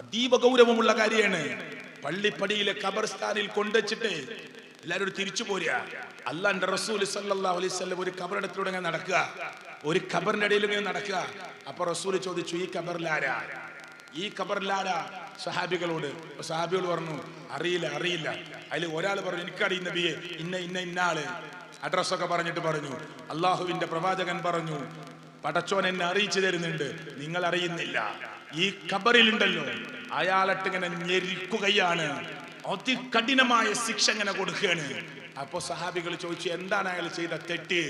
അതീവ ഗൗരവമുള്ള കാര്യമാണ്. പള്ളിപ്പടിയിലെ ഖബർസ്ഥാനിൽ കൊണ്ടുവച്ചിട്ട് എല്ലാവരും തിരിച്ചു പോരുക. അല്ലാന്റെ റസൂൽ സല്ലല്ലാഹു അലൈഹി വസല്ലം ഒരു ഖബറിടത്തിലൂടെ ഇങ്ങനെ നടക്കുക. ഒരു ഖബറിന്റെ ഇടയിൽ ഇങ്ങനെ നടക്കുക. അപ്പൊ റസൂൽ ചോദിച്ചു ഈ ഖബറിലാരാ ഈ ഖബറിലാരാ സഹാബികളോട്. സഹാബികൾ പറഞ്ഞു അറിയില്ല അറിയില്ല. അതിൽ ഒരാൾ പറഞ്ഞു എനിക്കറിയുന്ന നബിയെ ഇന്ന ഇന്ന ഇന്നാൾ അഡ്രസ് ഒക്കെ പറഞ്ഞിട്ട് പറഞ്ഞു. അള്ളാഹുവിന്റെ പ്രവാചകൻ പറഞ്ഞു പടച്ചോൻ എന്നെ അറിയിച്ചു തരുന്നുണ്ട്. നിങ്ങൾ അറിയുന്നില്ല. ഈ കബറിലുണ്ടല്ലോ അയാളട്ട് ഇങ്ങനെ ഞെരിക്കുകയാണ്. അതികഠിനമായ ശിക്ഷ ഇങ്ങനെ കൊടുക്കുകയാണ്. അപ്പൊ സഹാബികൾ ചോദിച്ചു എന്താണ് അയാൾ ചെയ്ത തെറ്റ്?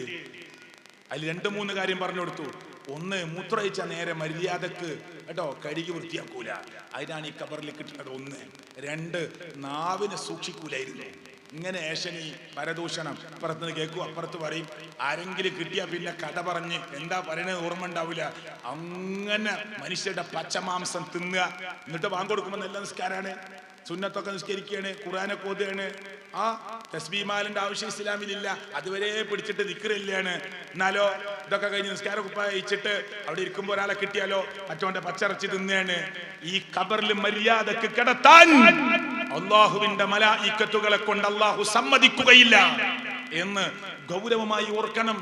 അതിൽ രണ്ട് മൂന്ന് കാര്യം പറഞ്ഞു കൊടുത്തു. ഒന്ന് മൂത്രയിച്ച നേരെ മര്യാദയ്ക്ക് കേട്ടോ കഴുകി വൃത്തിയാക്കൂല. അതിനാണ് ഈ കബറിൽ കിട്ടുന്നത് ഒന്ന്. രണ്ട് നാവിനെ സൂക്ഷിക്കൂലായിരുന്നു. ഇങ്ങനെ ഏശനി പരദൂഷണം. അപ്പുറത്ത് നിന്ന് കേൾക്കും അപ്പുറത്ത് പറയും. ആരെങ്കിലും കിട്ടിയാ പിന്നെ കഥ പറഞ്ഞ് എന്താ പറയണത് ഓർമ്മ ഉണ്ടാവില്ല അങ്ങനെ മനുഷ്യരുടെ പച്ചമാംസം തിന്നുക. എന്നിട്ട് വാങ്ങ കൊടുക്കുമ്പോൾ നല്ല നിസ്കാരാണ്. സുന്നത്തൊക്കെ നിസ്കരിക്കുകയാണ് ഖുറാനൊക്കെ ഓതുകയാണ്. ആ തസ്ബീമാലിന്റെ ആവശ്യം ഇസ്ലാമിലില്ല. അതുവരെ പിടിച്ചിട്ട് നിക്കറില്ലാണ് എന്നാലോ ഇതൊക്കെ കഴിഞ്ഞ് നിസ്കാര കുപ്പ അയച്ചിട്ട് അവിടെ ഇരിക്കുമ്പോ ഒരാളെ കിട്ടിയാലോ? മറ്റോന്റെ പച്ചറച്ചി തിന്നെയാണ് ഈ കബറിൽ മര്യാദയ്ക്ക് കിടത്താൻ അള്ളാഹുവിന്റെ മലായിക്കത്തുകളെ കൊണ്ട് അള്ളാഹു സമ്മതിക്കുകയില്ല എന്ന് ഗൗരവമായി ഓർക്കണം.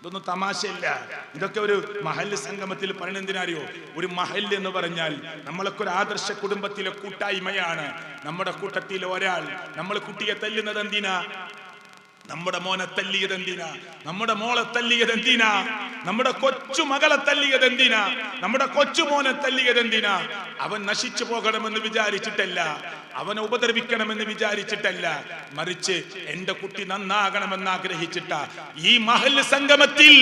ഇതൊന്നും തമാശയില്ല. ഇതൊക്കെ ഒരു മഹല്ല് സംഗമത്തിൽ പറയുന്നതിനറിയോ ഒരു മഹല്ല് എന്ന് പറഞ്ഞാൽ നമ്മളൊക്കെ ഒരു ആദർശ കുടുംബത്തിലെ കൂട്ടായ്മയാണ്. നമ്മുടെ കൂട്ടത്തിൽ ഒരാൾ നമ്മൾ കുട്ടിയെ തല്ലുന്നത് എന്തിനാ? നമ്മുടെ മോനെ തല്ലിയത് എന്തിനാ? നമ്മുടെ മോളെ തല്ലിയത് എന്തിനാ? നമ്മുടെ കൊച്ചു മകളെ തല്ലിയത് എന്തിനാ? നമ്മുടെ കൊച്ചു മോനെ തല്ലിയത് എന്തിനാ? അവൻ നശിച്ചു പോകണമെന്ന് വിചാരിച്ചിട്ടല്ല. അവനെ ഉപദ്രവിക്കണമെന്ന് വിചാരിച്ചിട്ടല്ല. മറിച്ച് എന്റെ കുട്ടി നന്നാകണമെന്ന് ആഗ്രഹിച്ചിട്ട. ഈ മഹൽ സംഗമത്തിൽ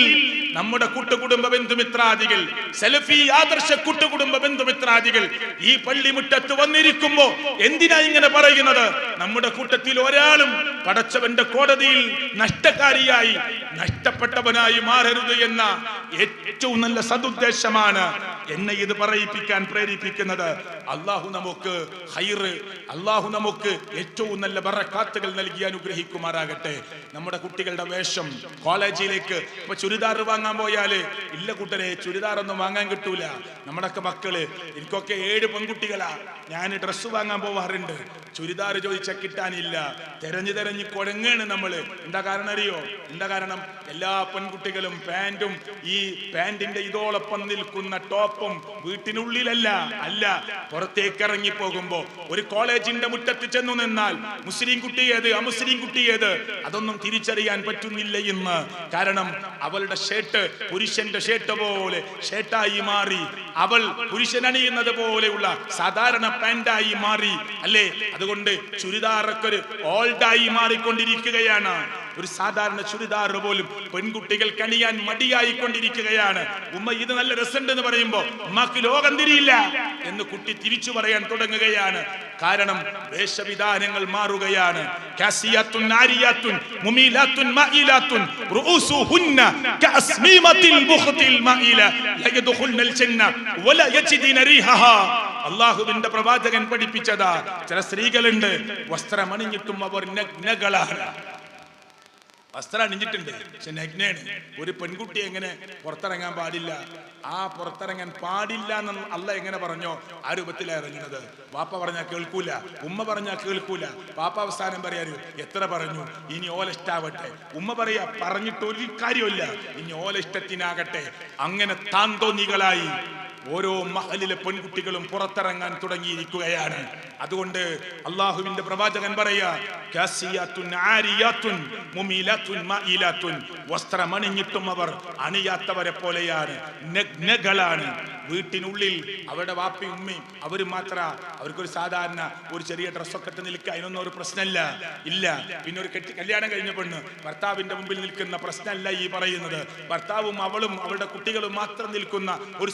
നമ്മുടെ കൂട്ടുകുടുംബ ബന്ധുമിത്രാദികൾ സെൽഫി ആദർശ കൂട്ടുകുടുംബ ബന്ധുമിത്രാദികൾ ഈ പള്ളിമുറ്റത്ത് വന്നിരിക്കുമ്പോ എന്തിനാ ഇങ്ങനെ പറയുന്നത്? നമ്മുടെ കൂട്ടത്തിൽ ഒരാളും പടച്ചവന്റെ കോടതിയിൽ നഷ്ടക്കാരിയായി നഷ്ടപ്പെട്ടവനായി മാറരുത് എന്ന ഏറ്റവും നല്ല സതുദ്ദേശമാണ്. എന്നെ ഇത് പറയിപ്പിക്കാൻ പ്രേരിപ്പിക്കുന്നത്? അള്ളാഹു നമുക്ക് ഹൈറ് അള്ളാഹു നമുക്ക് ഏറ്റവും നല്ല ബറക്കാത്തുകൾ നൽകി അനുഗ്രഹിക്കുമാറാകട്ടെ. നമ്മുടെ കുട്ടികളുടെ വേഷം കോളേജിലേക്ക് ഇപ്പൊ ചുരിദാർ വാങ്ങാൻ പോയാൽ ഇല്ല കൂട്ടരെ ചുരിദാർ ഒന്നും വാങ്ങാൻ കിട്ടൂല. നമ്മുടെയൊക്കെ മക്കൾ എനിക്കൊക്കെ ഏഴ് പെൺകുട്ടികളാ. ഞാൻ ഡ്രസ്സ് വാങ്ങാൻ പോവാറുണ്ട്. ചുരിദാർ ചോദിച്ചാൽ കിട്ടാനില്ല. തെരഞ്ഞു തെരഞ്ഞു കുഴങ്ങാണ് നമ്മൾ. എന്താ കാരണം അറിയോ? എന്താ കാരണം? എല്ലാ പെൺകുട്ടികളും പാന്റും ഈ പാന്റിന്റെ ഇതോടൊപ്പം നിൽക്കുന്ന ടോപ്പും വീട്ടിനുള്ളിലല്ല അല്ല പുറത്തേക്ക് ഇറങ്ങി പോകുമ്പോ ഒരു കോളേജിന്റെ മുറ്റത്ത് ചെന്നു നിന്നാൽ മുസ്ലിം കുട്ടി ഏത് അമുസ്ലിം കുട്ടി ഏത്? അതൊന്നും തിരിച്ചറിയാൻ പറ്റുന്നില്ല ഇന്ന്. കാരണം അവളുടെ ഷർട്ട് പുരുഷന്റെ ഷർട്ട് പോലെ ഷർട്ടായി മാറി. അവൾ പുരുഷൻ അണിയുന്നത് പോലെയുള്ള സാധാരണ പാന്റായി മാറി. അല്ലേ? അതുകൊണ്ട് ചുരിദാറൊക്കെ ഒരു ഓൾഡായി മാറിക്കൊണ്ടിരിക്കുകയാണ്. ഒരു സാധാരണ ചുരിദാർ പോലും പെൺകുട്ടികൾ കണിയാൻ മടിയായി കൊണ്ടിരിക്കുകയാണ്. ഉമ്മ ഇത് നല്ല രസമുണ്ട് എന്ന് പറയുമ്പോ ഉമ്മക്ക് ലോകം തിരിയില്ല എന്ന് കുട്ടി തിരിച്ചു പറയാൻ തുടങ്ങുകയാണ്. കാരണം വേഷവിധാനങ്ങൾ മാറുകയാണ്. അള്ളാഹുവിന്റെ പ്രവാചകൻ പഠിപ്പിച്ചതാ ചില സ്ത്രീകളുണ്ട് വസ്ത്രമണിഞ്ഞിട്ടും അവർ നഗ്നകളാണ് വസ്ത്രം അണിഞ്ഞിട്ടുണ്ട്. പക്ഷെ നഗ്നയാണ്. ഒരു പെൺകുട്ടി എങ്ങനെ പുറത്തിറങ്ങാൻ പാടില്ല? ആ പുറത്തിറങ്ങാൻ പാടില്ല എന്ന് അല്ല എങ്ങനെ പറഞ്ഞോ ആ രൂപത്തിലാണ് ഇറങ്ങുന്നത്. വാപ്പ പറഞ്ഞാൽ കേൾക്കൂല. ഉമ്മ പറഞ്ഞാൽ കേൾക്കൂല. പാപ്പ അവസാനം പറയാരു എത്ര പറഞ്ഞു? ഇനി ഓല ഇഷ്ടാവട്ടെ ഉമ്മ പറയാ പറഞ്ഞിട്ട് ഒരു കാര്യമില്ല ഇനി ഓല ഇഷ്ടത്തിനാകട്ടെ അങ്ങനെ താന്തോന്നികളായി. ഓരോ മഹലിലെ പെൺകുട്ടികളും പുറത്തിറങ്ങാൻ തുടങ്ങിയിരിക്കുകയാണ്. അതുകൊണ്ട് അള്ളാഹുവിന്റെ പ്രവാചകൻ പറയാ കാസിയാത്തുൻ ആരിയാത്തുൻ മുമീലാത്തുൻ മഈലാത്തുൻ. വസ്ത്രമണിഞ്ഞിട്ടും അവർ അണിയാത്തവരെ പോലെയാണ് നഗ്നകളാണ്. വീട്ടിനുള്ളിൽ അവരുടെ വാപ്പി ഉമ്മയും അവരും മാത്ര അവർക്കൊരു സാധാരണ ഒരു ചെറിയ ഡ്രസ്സൊക്കെ നിൽക്കുക അതിനൊന്നും ഒരു പ്രശ്നമല്ല ഇല്ല. പിന്നെ ഒരു കെട്ടി കല്യാണം കഴിഞ്ഞ പെണ്ണ് ഭർത്താവിന്റെ മുമ്പിൽ നിൽക്കുന്ന പ്രശ്നമല്ല ഈ പറയുന്നത്. ഭർത്താവും അവളും അവളുടെ കുട്ടികളും മാത്രം നിൽക്കുന്ന ഒരു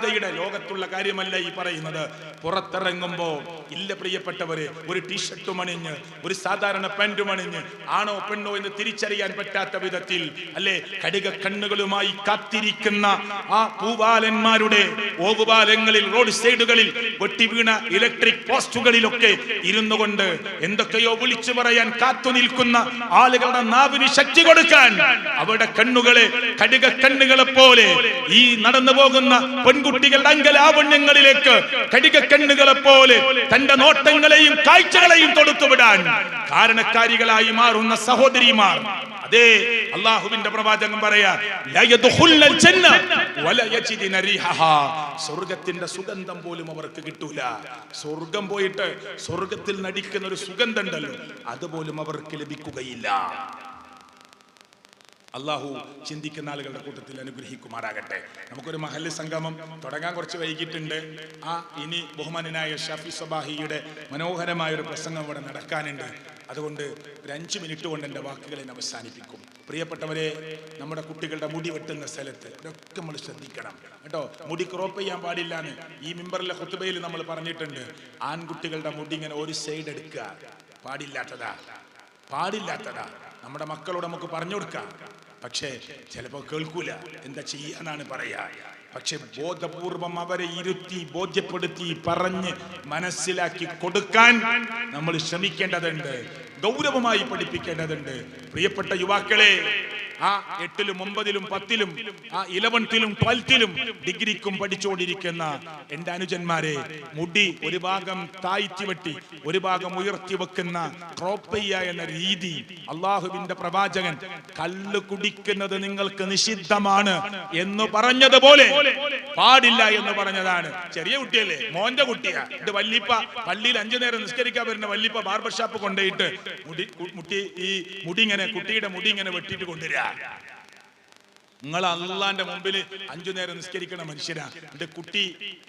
സ്വകാര്യതയുടെ ലോകത്തുള്ള കാര്യമല്ല ഈ പറയുന്നത്. പുറത്തിറങ്ങുമ്പോ ഇല്ല പ്രിയപ്പെട്ടവര് ഒരു ടീഷർട്ടും അണിഞ്ഞ് ഒരു സാധാരണ പാന്റും അണിഞ്ഞ് ആണോ പെണ്ണോ എന്ന് തിരിച്ചറിയാൻ പറ്റാത്ത വിധത്തിൽ അല്ലെ കടിക കണ്ണുകളുമായി കാത്തിരിക്കുന്ന ആ പൂവാലന്മാരുടെ ഓവുപാലങ്ങളിൽ റോഡ് സൈഡുകളിൽ പൊട്ടി വീണ ഇലക്ട്രിക് പോസ്റ്റുകളിലൊക്കെ ഇരുന്നു കൊണ്ട് എന്തൊക്കെയോ വിളിച്ചു പറയാൻ കാത്തു നിൽക്കുന്ന ആളുകളുടെ നാവിന് ശക്തി കൊടുക്കാൻ അവരുടെ കണ്ണുകളെ കടിക കണ്ണുകളെ പോലെ ഈ നടന്നു പോകുന്ന പെൺകുട്ടി പെൺകുട്ടികളുടെ അങ്കലാവണ്യങ്ങളിലേക്ക് കടികക്കണ്ണുകളെ പോലെ തന്റെ നോട്ടങ്ങളെയും കാഴ്ചകളെയും തൊടുത്തുവിടാൻ കാരണക്കാരികളായി മാറുന്ന സഹോദരിമാർ. അതേ അള്ളാഹുവിന്റെ പ്രവാചകൻ പറയാ. സ്വർഗത്തിന്റെ സുഗന്ധം പോലും അവർക്ക് കിട്ടൂല. സ്വർഗം പോയിട്ട് സ്വർഗത്തിൽ നടിക്കുന്ന ഒരു സുഗന്ധം ഉണ്ടല്ലോ അതുപോലും അവർക്ക് ലഭിക്കുകയില്ല. അള്ളാഹു ചിന്തിക്കുന്ന ആളുകളുടെ കൂട്ടത്തിൽ അനുഗ്രഹിക്കുമാറാകട്ടെ. നമുക്കൊരു മഹല്ല് സംഗമം തുടങ്ങാൻ കുറച്ച് വൈകിട്ടുണ്ട്. ആ ഇനി ബഹുമാനനായ ഷാഫി സബാഹിയുടെ മനോഹരമായ ഒരു പ്രസംഗം ഇവിടെ നടക്കാനുണ്ട്. അതുകൊണ്ട് ഒരു അഞ്ച് മിനിറ്റ് കൊണ്ട് എന്റെ വാക്കുകളെ അവസാനിപ്പിക്കും. പ്രിയപ്പെട്ടവരെ നമ്മുടെ കുട്ടികളുടെ മുടി വെട്ടുന്ന സ്ഥലത്ത് ഇതൊക്കെ നമ്മൾ ശ്രദ്ധിക്കണം. കേട്ടോ മുടി ക്രോപ്പ് ചെയ്യാൻ പാടില്ല എന്ന് ഈ മിമ്പറിലെ കുത്തുബയിൽ നമ്മൾ പറഞ്ഞിട്ടുണ്ട്. ആൺകുട്ടികളുടെ മുടി ഇങ്ങനെ ഒരു സൈഡ് എടുക്കുക. പാടില്ലാത്തതാ. പാടില്ലാത്തതാ. നമ്മുടെ മക്കളോട് നമുക്ക് പറഞ്ഞു കൊടുക്കാം. പക്ഷേ ചിലപ്പോൾ കേൾക്കൂല. എന്താ ചെയ്യാന്നാണ് പറയാ പക്ഷെ ബോധപൂർവം അവരെ ഇരുത്തി ബോധ്യപ്പെടുത്തി പറഞ്ഞ് മനസ്സിലാക്കി കൊടുക്കാൻ നമ്മൾ ശ്രമിക്കേണ്ടതുണ്ട്. ഗൗരവമായി പഠിപ്പിക്കേണ്ടതുണ്ട്. പ്രിയപ്പെട്ട യുവാക്കളെ ആ എട്ടിലും ഒമ്പതിലും പത്തിലും ആ ഇലവൻത്തിലും ട്വൽത്തിലും ഡിഗ്രിക്കും പഠിച്ചുകൊണ്ടിരിക്കുന്ന എന്റെ അനുജന്മാരെ മുടി ഒരു ഭാഗം താഴ്ത്തി വെട്ടി ഒരു ഭാഗം ഉയർത്തി വെക്കുന്ന ക്രോപ്പയ്യ എന്ന രീതി അള്ളാഹുവിന്റെ പ്രവാചകൻ കല്ല് കുടിക്കുന്നത് നിങ്ങൾക്ക് നിഷിദ്ധമാണ് എന്ന് പറഞ്ഞതുപോലെ പാടില്ല എന്ന് പറഞ്ഞതാണ്. ചെറിയ കുട്ടിയല്ലേ? മോന്റെ കുട്ടിയാ. ഇത് വല്ലിപ്പ. പള്ളിയിൽ അഞ്ചു നേരം നിസ്കരിക്കാൻ വരുന്ന വല്ലിപ്പ ബാർബർ ഷാപ്പ് കൊണ്ടുപോയിട്ട് മുടി മുട്ടി ഈ മുടി ഇങ്ങനെ കുട്ടിയുടെ മുടി ഇങ്ങനെ വെട്ടിയിട്ട് കൊണ്ടുവരിക. Yeah. നിങ്ങൾ അള്ളാന്റെ മുമ്പിൽ അഞ്ചു നേരം നിസ്കരിക്കണ മനുഷ്യരാ. എന്റെ കുട്ടി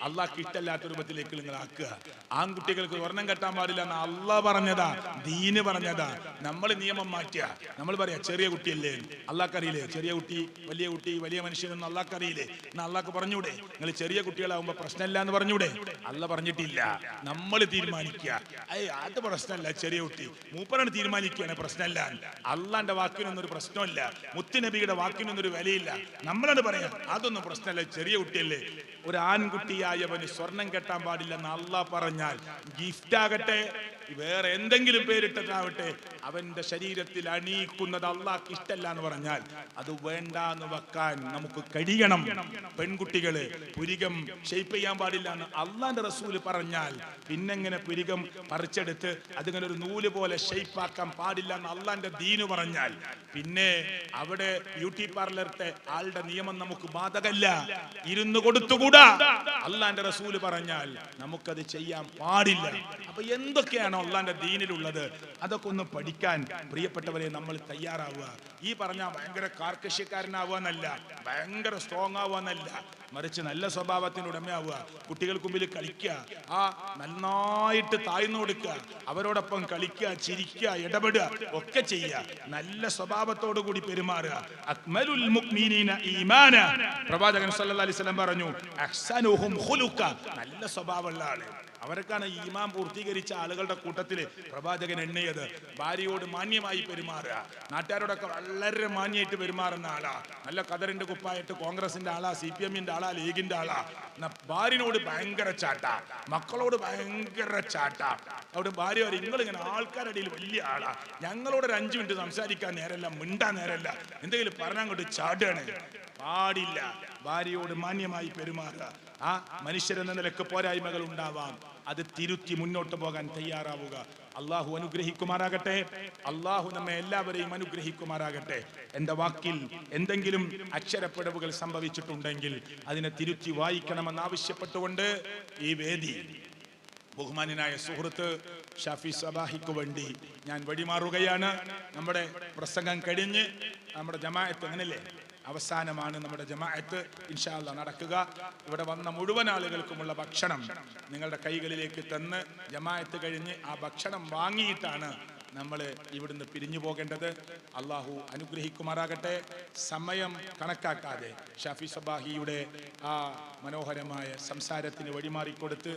അള്ളാഹ് കിട്ടല്ലാത്ത രൂപത്തിലേക്ക് നിങ്ങൾ ആക്കുക. ആൺകുട്ടികൾക്ക് സ്വർണം കെട്ടാൻ പാടില്ല എന്ന് അള്ളാഹ് പറഞ്ഞതാ ദീന് പറഞ്ഞതാ. നമ്മൾ നിയമം മാറ്റുക നമ്മൾ പറയാ ചെറിയ കുട്ടിയല്ലേ? അള്ളാഹ്ക്ക് അറിയില്ലേ ചെറിയ കുട്ടി വലിയ കുട്ടി വലിയ മനുഷ്യനൊന്നും അള്ളാഹ്ക്ക് അറിയില്ലേ എന്നാ അള്ളാഹ്ക്ക് പറഞ്ഞൂടെ. നിങ്ങൾ ചെറിയ കുട്ടികളാവുമ്പോ പ്രശ്നമില്ല എന്ന് പറഞ്ഞൂടെ? അല്ല പറഞ്ഞിട്ടില്ല. നമ്മൾ തീരുമാനിക്കുക. അയ്യ അത് പ്രശ്നമല്ല ചെറിയ കുട്ടി. മൂപ്പറാണ് തീരുമാനിക്കുകയാണ് പ്രശ്നമല്ല. അള്ളാന്റെ വാക്കിനൊന്നും ഒരു പ്രശ്നമില്ല. മുത്തുനബിയുടെ വാക്കിനൊന്നും ഒരു വിലയില്ല. നമ്മളത് പറയാം. അതൊന്നും പ്രശ്നമല്ല. ചെറിയ കുട്ടിയല്ലേ. ഒരു ആൺകുട്ടിയായവന് സ്വർണം കെട്ടാൻ പാടില്ല എന്ന് അള്ളാഹ് പറഞ്ഞാൽ ഗിഫ്റ്റ് ആകട്ടെ വേറെ എന്തെങ്കിലും പേരിട്ടതാവട്ടെ അവന്റെ ശരീരത്തിൽ അണിയിക്കുന്നത് അള്ളാഹ്ക്ക് ഇഷ്ടമല്ല എന്ന് പറഞ്ഞാൽ അത് വേണ്ട എന്ന് വെക്കാൻ നമുക്ക് കഴിയണം. പെൺകുട്ടികൾ പുരികം ഷെയ്പ്പ് ചെയ്യാൻ പാടില്ല എന്ന് അള്ളാന്റെ റസൂൽ പറഞ്ഞാൽ പിന്നെങ്ങനെ പുരികം പറിച്ചെടുത്ത് അതിങ്ങനെ ഒരു നൂൽ പോലെ ഷെയ്പ്പാക്കാൻ പാടില്ല എന്ന് അള്ളാന്റെ ദീന് പറഞ്ഞാൽ പിന്നെ അവിടെ ബ്യൂട്ടി പാർലറിന്റെ ആളുടെ നിയമം നമുക്ക് ബാധകല്ല. ഇരുന്ന് കൊടുത്തുകൂടാ. അള്ളാന്റെ റസൂൽ പറഞ്ഞാൽ നമുക്കത് ചെയ്യാൻ പാടില്ല. അപ്പൊ എന്തൊക്കെയാണോ അള്ളാന്റെ ദീനിലുള്ളത്. അതൊക്കെ ഒന്ന് പഠിക്കാൻ പ്രിയപ്പെട്ടവരെ നമ്മൾ തയ്യാറാവുക. ഈ പറഞ്ഞ ഭയങ്കര കാർക്കശ്യക്കാരനാവുക എന്നല്ല ഭയങ്കര സ്ട്രോങ് ആവുക മറിച്ച് നല്ല സ്വഭാവത്തിന് ഉടമയാവുക. കുട്ടികൾക്ക് മുമ്പിൽ കളിക്കുക. ആ നന്നായിട്ട് താഴ്ന്നു കൊടുക്കുക. അവരോടൊപ്പം കളിക്കുക ചിരിക്കുക ഇടപെടുക ഒക്കെ ചെയ്യുക. നല്ല സ്വഭാവത്തോടു കൂടി പെരുമാറുക. അക്മലുൽ ഈമാന. പ്രവാചകൻ സല്ലല്ലാഹു അലൈഹി വസല്ലം പറഞ്ഞു നല്ല സ്വഭാവമുള്ള ആൾ. അവരൊക്കെയാണ് ഈമാൻ പൂർത്തീകരിച്ച ആളുകളുടെ കൂട്ടത്തിൽ പ്രവാചകൻ എണ്ണിയത്. ഭാര്യയോട് മാന്യമായി പെരുമാറുക. നാട്ടുകാരോടൊക്കെ വളരെ മാന്യമായിട്ട് പെരുമാറുന്ന ആളാ. നല്ല കതറിന്റെ കുപ്പായിട്ട് കോൺഗ്രസിന്റെ ആളാ സി പി എമ്മിന്റെ ആളാ ലീഗിന്റെ ആളാ. എന്നാ ഭാര്യനോട് ഭയങ്കര ചാട്ട. മക്കളോട് ഭയങ്കര ചാട്ട. അവിടെ ഭാര്യ പറയും നിങ്ങൾ ഇങ്ങനെ ആൾക്കാരുടെ വലിയ ആളാ. ഞങ്ങളോട് ഒരു അഞ്ചു മിനിറ്റ് സംസാരിക്കാൻ നേരല്ല മിണ്ടാൻ നേരല്ല. എന്തെങ്കിലും പറഞ്ഞാൽ അങ്ങോട്ട് ചാടുകയാണ്. പാടില്ല. ഭാര്യയോട് മാന്യമായി പെരുമാറുക. ആ മനുഷ്യരെന്ന നിലയ്ക്ക് പോരായ്മകൾ ഉണ്ടാവാം. അത് തിരുത്തി മുന്നോട്ട് പോകാൻ തയ്യാറാവുക. അള്ളാഹു അനുഗ്രഹിക്കുമാറാകട്ടെ. അള്ളാഹു നമ്മെ എല്ലാവരെയും അനുഗ്രഹിക്കുമാറാകട്ടെ. എന്റെ വാക്കിൽ എന്തെങ്കിലും അക്ഷരപ്പിഴവുകൾ സംഭവിച്ചിട്ടുണ്ടെങ്കിൽ അതിനെ തിരുത്തി വായിക്കണമെന്ന് ആവശ്യപ്പെട്ടുകൊണ്ട് ഈ വേദി ബഹുമാനായ സുഹൃത്ത് ഷാഫി സബാഹിക്ക് വേണ്ടി ഞാൻ വഴിമാറുകയാണ്. നമ്മുടെ പ്രസംഗം കഴിഞ്ഞ് നമ്മുടെ ജമാഅത്ത് അങ്ങനല്ലേ? അവസാനമാണ് നമ്മുടെ ജമാഅത്ത്. ഇൻഷാല്ല നടക്കുക. ഇവിടെ വന്ന മുഴുവൻ ആളുകൾക്കുമുള്ള ഭക്ഷണം നിങ്ങളുടെ കൈകളിലേക്ക് തന്ന് ജമാഅത്ത് കഴിഞ്ഞ് ആ ഭക്ഷണം വാങ്ങിയിട്ടാണ് നമ്മൾ ഇവിടുന്ന് പിരിഞ്ഞു പോകേണ്ടത് അള്ളാഹു അനുഗ്രഹിക്കുമാറാകട്ടെ. സമയം കണക്കാക്കാതെ ഷാഫി സബാഹിയുടെ ആ മനോഹരമായ സംസാരത്തിന് വഴിമാറിക്കൊടുത്ത്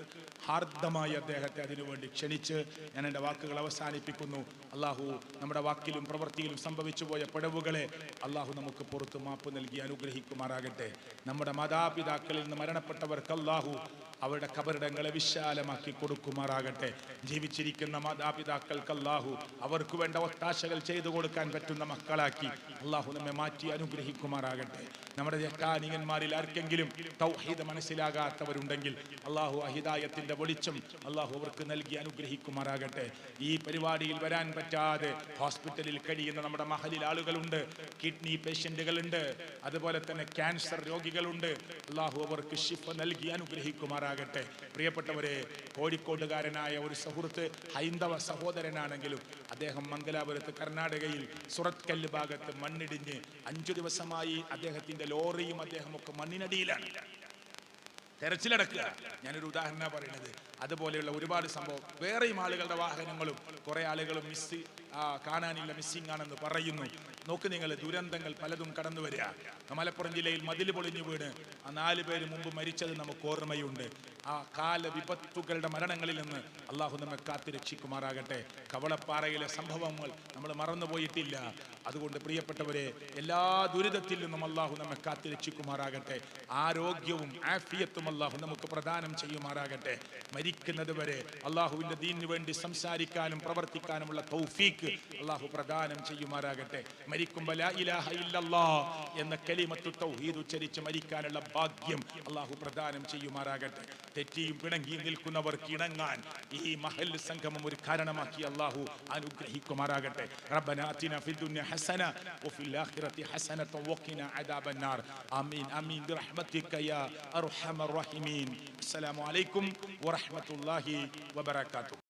ഹാർദമായി അദ്ദേഹത്തെ അതിനുവേണ്ടി ക്ഷണിച്ച് ഞാൻ എന്റെ വാക്കുകൾ അവസാനിപ്പിക്കുന്നു. അള്ളാഹു നമ്മുടെ വാക്കിലും പ്രവൃത്തിയിലും സംഭവിച്ചു പോയ പിടവുകളെ അള്ളാഹു നമുക്ക് പുറത്ത് മാപ്പ് നൽകി അനുഗ്രഹിക്കുമാറാകട്ടെ. നമ്മുടെ മാതാപിതാക്കളിൽ നിന്ന് മരണപ്പെട്ടവർക്ക് അള്ളാഹു അവരുടെ കബറിടങ്ങളെ വിശാലമാക്കി കൊടുക്കുമാറാകട്ടെ. ജീവിച്ചിരിക്കുന്ന മാതാപിതാക്കൾക്ക് അള്ളാഹു അവർക്ക് വേണ്ട ഒത്താശകൾ ചെയ്തു കൊടുക്കാൻ പറ്റുന്ന മക്കളാക്കി അള്ളാഹു നമ്മെ മാറ്റി അനുഗ്രഹിക്കുമാറാകട്ടെ. നമ്മുടെ ജക്കാനികന്മാരിൽ ആർക്കെങ്കിലും തൗഹീദ് മനസ്സിലാകാത്തവരുണ്ടെങ്കിൽ അള്ളാഹു അഹിദായത്തിന്റെ വെളിച്ചം അള്ളാഹു അവർക്ക് നൽകി അനുഗ്രഹിക്കുമാറാകട്ടെ. ഈ പരിപാടിയിൽ വരാൻ പറ്റാതെ ഹോസ്പിറ്റലിൽ കഴിയുന്ന നമ്മുടെ മഹലിൽ ആളുകളുണ്ട് കിഡ്നി പേഷ്യന്റുകളുണ്ട് അതുപോലെ തന്നെ ക്യാൻസർ രോഗികളുണ്ട്. അള്ളാഹു അവർക്ക് ശിഫ നൽകി അനുഗ്രഹിക്കുമാറാകട്ടെ. പ്രിയപ്പെട്ടവരെ കോഴിക്കോട്ടുകാരനായ ഒരു സുഹൃത്ത് ഹൈന്ദവ സഹോദരനാണെങ്കിലും അദ്ദേഹം മംഗലാപുരത്ത് കർണാടകയിൽ സുറത്കല്ല് ഭാഗത്ത് മണ്ണിടിഞ്ഞ് അഞ്ചു ദിവസമായി അദ്ദേഹത്തിന്റെ ലോറിയും അദ്ദേഹമൊക്കെ മണ്ണിനടിയിലാണ്. തെരച്ചിലടക്കുക. ഞാനൊരു ഉദാഹരണ പറയുന്നത്. അതുപോലെയുള്ള ഒരുപാട് സംഭവം. വേറെയും ആളുകളുടെ വാഹനങ്ങളും കുറെ ആളുകളും മിസ് കാണാനില്ല മിസ്സിംഗ് ആണെന്ന് പറയുന്നു. നോക്ക് നിങ്ങൾ ദുരന്തങ്ങൾ പലതും കടന്നു വരിക. മലപ്പുറം ജില്ലയിൽ മതിൽ പൊളിഞ്ഞു വീണ്. ആ നാല് പേര് മുമ്പ് മരിച്ചത് നമുക്ക് ഓർമ്മയുണ്ട്. ആ കാല വിപത്തുകളുടെ മരണങ്ങളിൽ നിന്ന് അള്ളാഹു നമ്മെ കാത്തു രക്ഷിക്കുമാറാകട്ടെ. കവളപ്പാറയിലെ സംഭവങ്ങൾ നമ്മൾ മറന്നുപോയിട്ടില്ല അതുകൊണ്ട് പ്രിയപ്പെട്ടവരെ എല്ലാ ദുരിതത്തിൽ നിന്നും അള്ളാഹു നമ്മെ കാത്തു രക്ഷിക്കുമാറാകട്ടെ. ആരോഗ്യവും ആഫിയത്തും അള്ളാഹു നമുക്ക് പ്രദാനം ചെയ്യുമാറാകട്ടെ. മരിക്കുന്നത് വരെ അള്ളാഹുവിന്റെ ദീനിനു വേണ്ടി സംസാരിക്കാനും പ്രവർത്തിക്കാനുമുള്ള തൗഫീക്ക് അള്ളാഹു പ്രദാനം ചെയ്യുമാറാകട്ടെ. മരിക്കുമ്പോൾ എന്ന കലിമത്തു തൗഹീദ് ഉച്ചരിച്ച് മരിക്കാനുള്ള ഭാഗ്യം അള്ളാഹു പ്രദാനം ചെയ്യുമാറാകട്ടെ. തെറ്റിയും പിണങ്ങിയും നിൽക്കുന്നവർ കിണങ്ങാൻ ഈ മഹൽ സംഗമം ഒരു കാരണമാക്കി അള്ളാഹു അനുഗ്രഹിക്കുമാറാകട്ടെ. റബ്ബന അത്തിന ഫിദ്ദുനിയ ഹസന അദാബന്നാർ ആമീൻ ആമീൻ ബിറഹ്മതിക യാ അർഹമർ റഹീമീൻ. അസ്സലാമു അലൈക്കും വബറകാതുഹു.